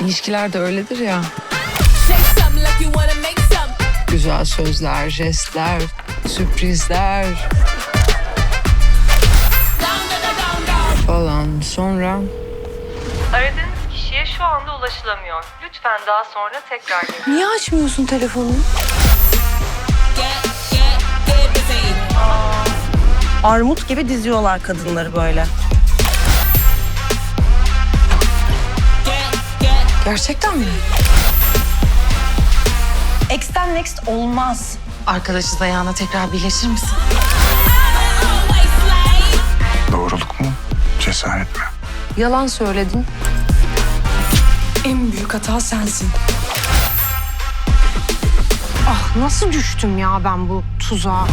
İlişkiler de öyledir ya. Shake some like you wanna make some. Güzel sözler, jestler, sürprizler falan. Sonra Aradığınız kişiye şu anda ulaşılamıyor. Lütfen daha sonra tekrar deneyin. Niye açmıyorsun busy. Armut gibi diziyorlar kadınları böyle. Gerçekten mi? Ex'ten next olmaz. Arkadaşız ayağına tekrar birleşir misin? Doğruluk mu? Cesaret mi? Yalan söyledin. En büyük hata sensin. Ah nasıl düştüm ya ben bu tuzağa?